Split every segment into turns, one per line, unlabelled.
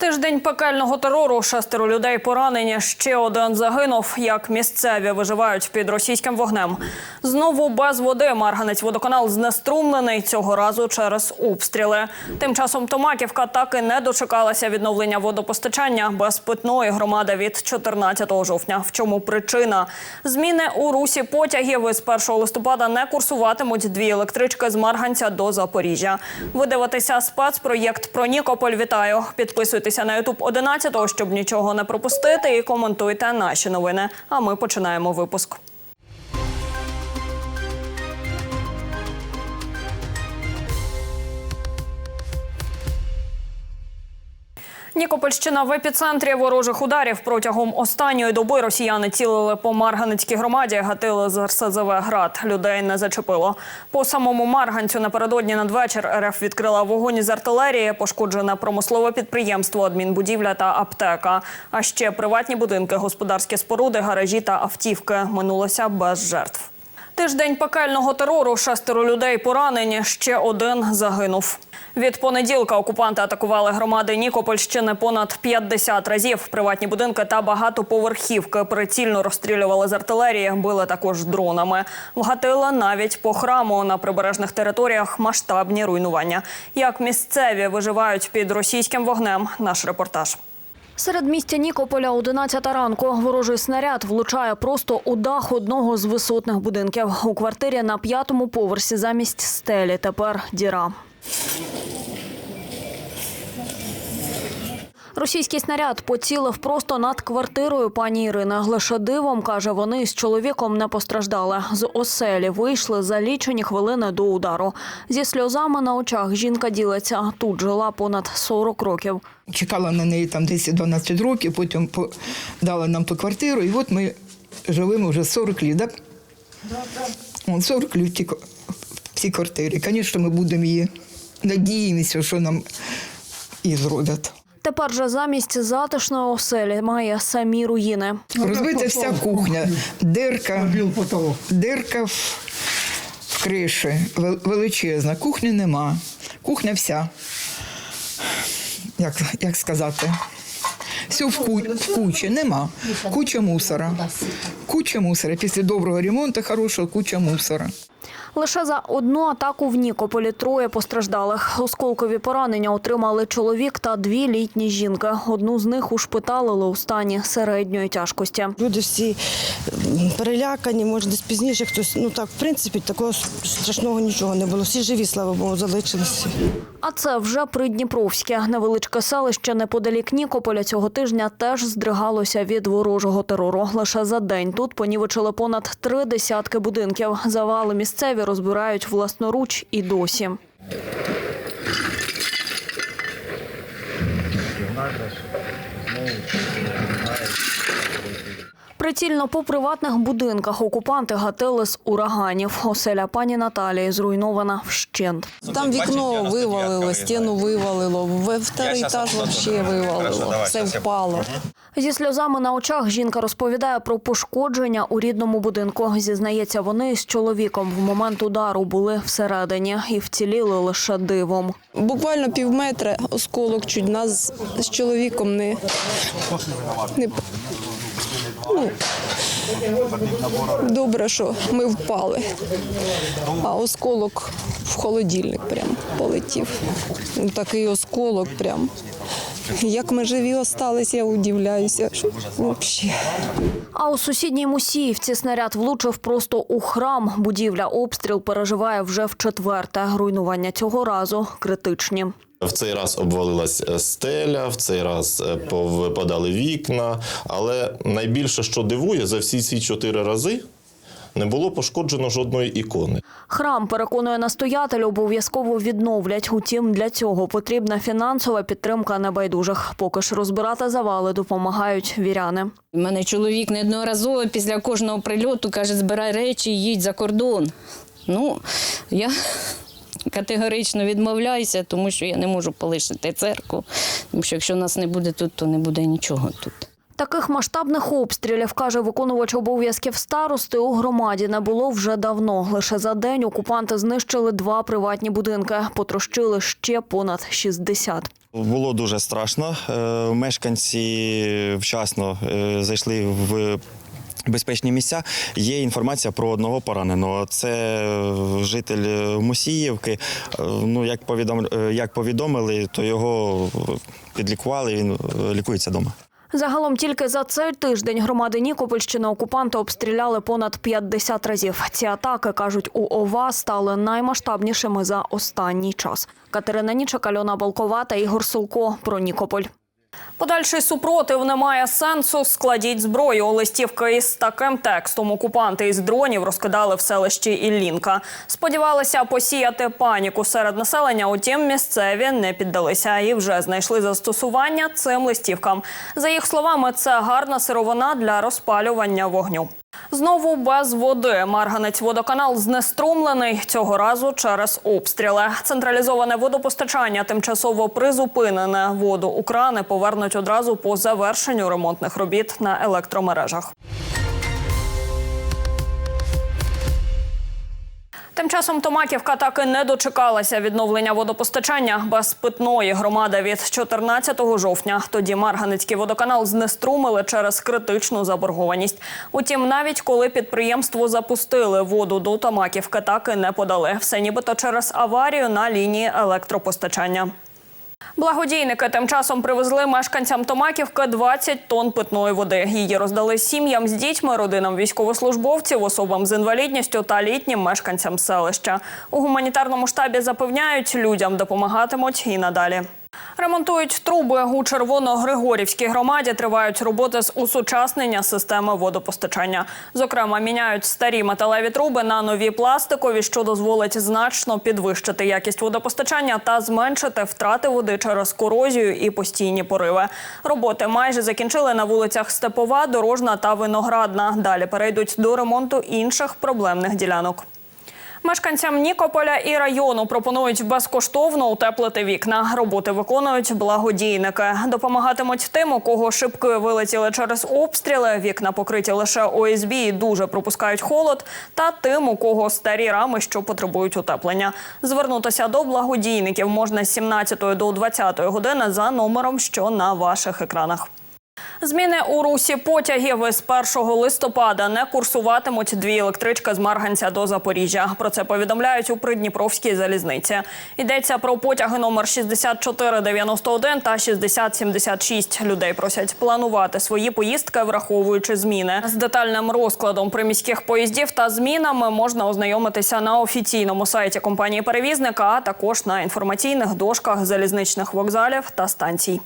Тиждень пекельного терору, шестеро людей поранені, ще один загинув. Як місцеві виживають під російським вогнем. Знову без води Марганець водоканал знеструмлений цього разу через обстріли. Тим часом Томаківка так і не дочекалася відновлення водопостачання без питної громади від 14 жовтня. В чому причина? Зміни у русі потягів із 1 листопада не курсуватимуть дві електрички з Марганця до Запоріжжя. Ви дивитеся спецпроєкт про Нікополь. Вітаю. Підписуйтеся на Ютуб 11, щоб нічого не пропустити, і коментуйте наші новини. А ми починаємо випуск. Нікопольщина в епіцентрі ворожих ударів протягом останньої доби росіяни цілили по Марганецькій громаді, гатили з РСЗВ град. Людей не зачепило. По самому Марганцю напередодні надвечір РФ відкрила вогонь із артилерії, пошкоджене промислове підприємство, адмінбудівля та аптека. А ще приватні будинки, господарські споруди, гаражі та автівки. Минулося без жертв. Тиждень пекельного терору, шестеро людей поранені, ще один загинув. Від понеділка окупанти атакували громади Нікопольщини понад 50 разів. Приватні будинки та багатоповерхівки прицільно розстрілювали з артилерії, били також дронами. Вгатили навіть по храму на прибережних територіях масштабні руйнування. Як місцеві виживають під російським вогнем? Наш репортаж. Серед містя Нікополя 11 ранку ворожий снаряд влучає просто у дах одного з висотних будинків. У квартирі на п'ятому поверсі замість стелі тепер діра. Російський снаряд поцілив просто над квартирою пані Ірини. Лише дивом, каже, вони з чоловіком не постраждали. З оселі вийшли за лічені хвилини до удару. Зі сльозами на очах жінка ділиться. Тут жила понад 40 років.
Чекала на неї там 10-12 років, потім по- дали нам ту квартиру, і от ми живемо вже 40 літ, так? От 40 літ в цій квартирі. Звісно, ми будемо її надіємося, що нам і зроблять.
Тепер же замість затишної оселі має самі руїни.
Розбита вся кухня, дирка, дирка в, в криші, величезна. Кухні нема. Кухня вся. Як, як сказати? Все в, ку, в кучі, нема. Куча мусора. Куча мусора. Після доброго ремонту хорошого куча мусора.
Лише за одну атаку в Нікополі троє постраждалих. Осколкові поранення отримали чоловік та дві літні жінки. Одну з них ушпиталили у стані середньої тяжкості.
Люди всі перелякані, може, десь пізніше хтось. Ну так, в принципі, такого страшного нічого не було. Всі живі, слава Богу, залишилися.
А це вже Придніпровське. Невеличке селище неподалік Нікополя цього тижня теж здригалося від ворожого терору. Лише за день тут понівечили понад три десятки будинків. Завали місцеві розбирають власноруч і досі. Прицільно по приватних будинках окупанти гатили з ураганів. Оселя пані Наталії зруйнована вщент.
Там вікно вивалило, стіну вивалило, в вторий етаж взагалі вивалило, все впало.
Зі сльозами на очах жінка розповідає про пошкодження у рідному будинку. Зізнається, вони з чоловіком в момент удару були всередині і вціліли лише дивом.
Буквально пів метра осколок чуть нас з чоловіком не, не добре, що ми впали. А осколок в холодильник прям полетів. Такий осколок прям. Як ми живі остались, я удивляюся. що Взагалі.
А у сусідній Мусіївці снаряд влучив просто у храм. Будівля обстріл переживає вже в четверте. Руйнування цього разу критичні.
В цей раз обвалилась е, стеля, в цей раз е, повипадали вікна. Але найбільше, що дивує, за всі ці чотири рази не було пошкоджено жодної ікони.
Храм, переконує настоятель, обов'язково відновлять. Утім, для цього потрібна фінансова підтримка небайдужих. Поки ж розбирати завали допомагають віряни.
У мене чоловік неодноразово після кожного прильоту каже, збирай речі і їдь за кордон. Ну, я категорично відмовляюся, тому що я не можу полишити церкву. Тому що якщо нас не буде тут, то не буде нічого тут.
Таких масштабних обстрілів, каже виконувач обов'язків старости, у громаді не було вже давно. Лише за день окупанти знищили два приватні будинки, потрощили ще понад 60.
Було дуже страшно. Е, Мешканці вчасно е, зайшли в. Безпечні місця є інформація про одного пораненого. Це житель Мусіївки. Е, Ну як повідом як повідомили, то його підлікували. Він лікується вдома.
Загалом тільки за цей тиждень громади Нікопольщини окупанти обстріляли понад 50 разів. Ці атаки, кажуть, у ОВА стали наймасштабнішими за останній час. Катерина Нічак, Альона Балкова та Ігор Сулко про Нікополь. Подальший супротив не має сенсу. Складіть зброю. Листівки із таким текстом окупанти із дронів розкидали в селищі Іллінка. Сподівалися посіяти паніку серед населення. Утім, місцеві не піддалися і вже знайшли застосування цим листівкам. За їх словами, це гарна сировина для розпалювання вогню. Знову без води. Марганець водоканал знеструмлений цього разу через обстріли. Централізоване водопостачання тимчасово призупинене. Воду у крани повернуть одразу по завершенню ремонтних робіт на електромережах. Тим часом Томаківка так і не дочекалася відновлення водопостачання без питної громади від 14 жовтня. Тоді Марганецький водоканал знеструмили через критичну заборгованість. Утім, навіть коли підприємство запустили воду до Томаківки, і не подали. Все нібито через аварію на лінії електропостачання. Благодійники тим часом привезли мешканцям Томаківки 20 тонн питної води. Її роздали сім'ям з дітьми, родинам військовослужбовців, особам з інвалідністю та літнім мешканцям селища. У гуманітарному штабі запевняють, людям допомагатимуть і надалі. Ремонтують труби у Червоно-Григорівській громаді. Тривають роботи з усучаснення системи водопостачання. Зокрема, міняють старі металеві труби на нові пластикові, що дозволить значно підвищити якість водопостачання та зменшити втрати води через корозію і постійні пориви. Роботи майже закінчили на вулицях Степова, Дорожна та Виноградна. Далі перейдуть до ремонту інших проблемних ділянок. Мешканцям Нікополя і району пропонують безкоштовно утеплити вікна. Роботи виконують благодійники. Допомагатимуть тим, у кого шибки вилетіли через обстріли, вікна покриті лише ОСБ і дуже пропускають холод, та тим, у кого старі рами, що потребують утеплення. Звернутися до благодійників можна з 17 до 20 години за номером, що на ваших екранах. Зміни у русі потягів із 1 листопада не курсуватимуть дві електрички з Марганця до Запоріжжя. Про це повідомляють у Придніпровській залізниці. Йдеться про потяги номер 6491 та 6076. Людей просять планувати свої поїздки, враховуючи зміни. З детальним розкладом приміських поїздів та змінами можна ознайомитися на офіційному сайті компанії перевізника, а також на інформаційних дошках залізничних вокзалів та станцій.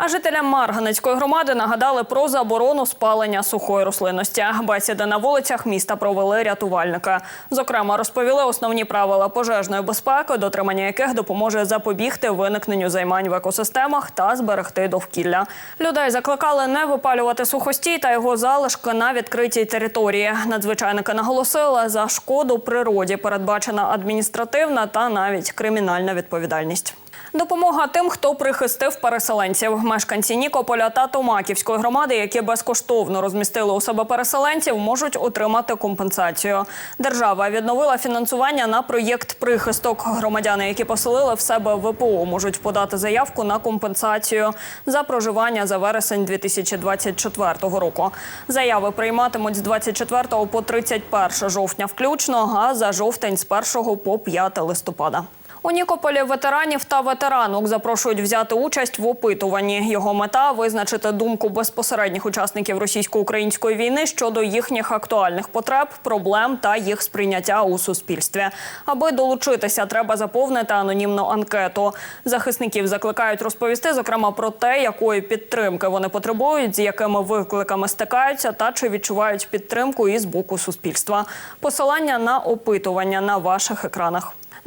А жителям Марганецької громади нагадали про заборону спалення сухої рослинності. Бесіди на вулицях міста провели рятувальники. Зокрема, розповіли основні правила пожежної безпеки, дотримання яких допоможе запобігти виникненню займань в екосистемах та зберегти довкілля. Людей закликали не випалювати сухостій та його залишки на відкритій території. Надзвичайники наголосили, за шкоду природі передбачена адміністративна та навіть кримінальна відповідальність. Допомога тим, хто прихистив переселенців. Мешканці Нікополя та Томаківської громади, які безкоштовно розмістили у себе переселенців, можуть отримати компенсацію. Держава відновила фінансування на проєкт прихисток. Громадяни, які поселили в себе ВПО, можуть подати заявку на компенсацію за проживання за вересень 2024 року. Заяви прийматимуть з 24 по 31 жовтня включно, а за жовтень з 1 по 5 листопада. У Нікополі ветеранів та ветеранок запрошують взяти участь в опитуванні. Його мета визначити думку безпосередніх учасників російсько-української війни щодо їхніх актуальних потреб, проблем та їх сприйняття у суспільстві. Аби долучитися, треба заповнити анонімну анкету. Захисників закликають розповісти, зокрема, про те, якої підтримки вони потребують, з якими викликами стикаються, та чи відчувають підтримку із боку суспільства. Посилання на опитування на ваших екранах.